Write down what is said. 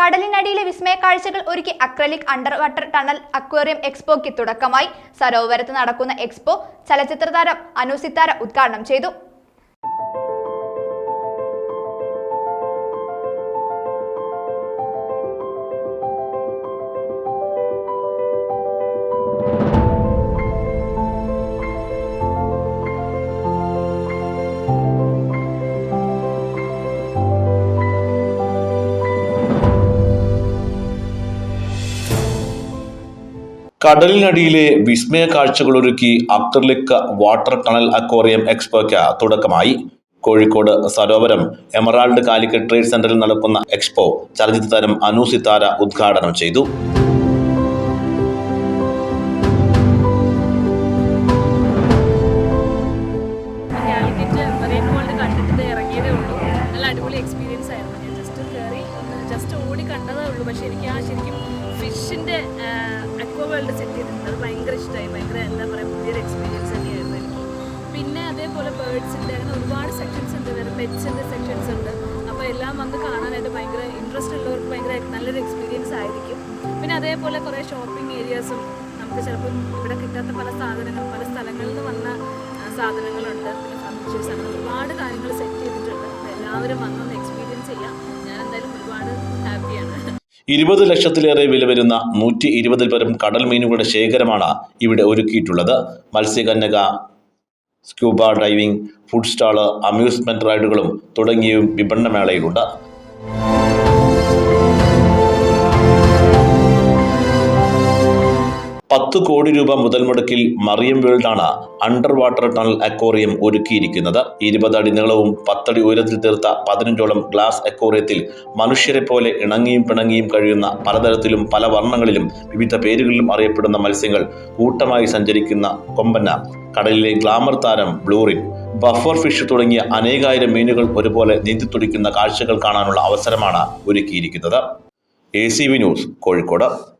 കടലിനടിയിലെ വിസ്മയ കാഴ്ചകൾ ഒരുക്കി acrylic under water tunnel aquarium എക്സ്പോയ്ക്ക് തുടക്കമായി. സരോവരത്ത് നടക്കുന്ന എക്സ്പോ ചലച്ചിത്ര താരം അനു ഉദ്ഘാടനം ചെയ്തു. കടലിനടിയിലെ വിസ്മയ കാഴ്ചകളൊരുക്കി അക്രലിക് വാട്ടർ ടണൽ അക്വേറിയം എക്സ്പോയ്ക്ക് തുടക്കമായി. കോഴിക്കോട് സരോവരം എമറാൾഡ് കാലിക്കറ്റ് ട്രേഡ് സെന്ററിൽ നടക്കുന്ന എക്സ്പോ ചലച്ചിത്ര താരം അനു സിത്താര ഉദ്ഘാടനം ചെയ്തു. നല്ല അടിപൊളി എക്സ്പീരിയൻസ് ആയിരുന്നു. ഞാൻ ജസ്റ്റ് ജസ്റ്റ് ഓടി കണ്ടതേ ഉള്ളൂ. പക്ഷെ എനിക്ക് ആ ശരിക്കും ഫിഷിന്റെ അക്വ വേൾഡ് സെറ്റ് ചെയ്തിട്ടുണ്ട്. അത് ഭയങ്കര ഇഷ്ടമായി ഭയങ്കര എന്താ പറയുക പുതിയൊരു എക്സ്പീരിയൻസ് തന്നെയായിരുന്നു എനിക്ക്. പിന്നെ അതേപോലെ ബേർഡ്സിന്റെ അങ്ങനെ ഒരുപാട് സെക്ഷൻസ് ഉണ്ട്. വേറെ പെറ്റ്സിന്റെ സെക്ഷൻസ് ഉണ്ട്. അപ്പോൾ എല്ലാം വന്ന് കാണാനായിട്ട് ഭയങ്കര ഇൻട്രസ്റ്റ് ഉള്ളവർക്ക് ഭയങ്കര നല്ലൊരു എക്സ്പീരിയൻസ് ആയിരിക്കും. പിന്നെ അതേപോലെ കുറേ ഷോപ്പിംഗ് ഏരിയാസും നമുക്ക് ചിലപ്പോൾ ഇവിടെ കിട്ടാത്ത പല സാധനങ്ങളും പല സ്ഥലങ്ങളിൽ നിന്ന് വന്ന സാധനങ്ങളുണ്ട്. പിന്നെ ഫർണിച്ചേഴ്സ് അങ്ങനെ ഒരുപാട് കാര്യങ്ങൾ സെറ്റ് ചെയ്തിട്ടുണ്ട്. എല്ലാവരും വന്നൊന്ന് ഇരുപത് ലക്ഷത്തിലേറെ വില വരുന്ന നൂറ്റി ഇരുപതിൽ പരം കടൽ മീനുകളുടെ ശേഖരമാണ് ഇവിടെ ഒരുക്കിയിട്ടുള്ളത്. മത്സ്യകന്യക scuba diving food stall amusement റൈഡുകളും തുടങ്ങിയവയും വിപണനമേളയിലുണ്ട് പത്ത് കോടി രൂപ മുതൽ മുടക്കിൽ മറിയം വേൾഡാണ് അണ്ടർ വാട്ടർ ടണൽ അക്വേറിയം ഒരുക്കിയിരിക്കുന്നത്. ഇരുപത് അടി നീളവും പത്തടി ഉയരത്തിൽ തീർത്ത പതിനഞ്ചോളം ഗ്ലാസ് അക്വേറിയത്തിൽ മനുഷ്യരെ പോലെ ഇണങ്ങിയും പിണങ്ങിയും കഴിയുന്ന പലതരത്തിലും പല വർണങ്ങളിലും വിവിധ പേരുകളിലും അറിയപ്പെടുന്ന മത്സ്യങ്ങൾ കൂട്ടമായി സഞ്ചരിക്കുന്ന കൊമ്പന കടലിലെ ഗ്ലാമർ താരം ബ്ലൂറിൻ ബഫർ ഫിഷ് തുടങ്ങിയ അനേകായിരം മീനുകൾ ഒരുപോലെ നീന്തിത്തുടിക്കുന്ന കാഴ്ചകൾ കാണാനുള്ള അവസരമാണ് ഒരുക്കിയിരിക്കുന്നത്. A C V news Kozhikode.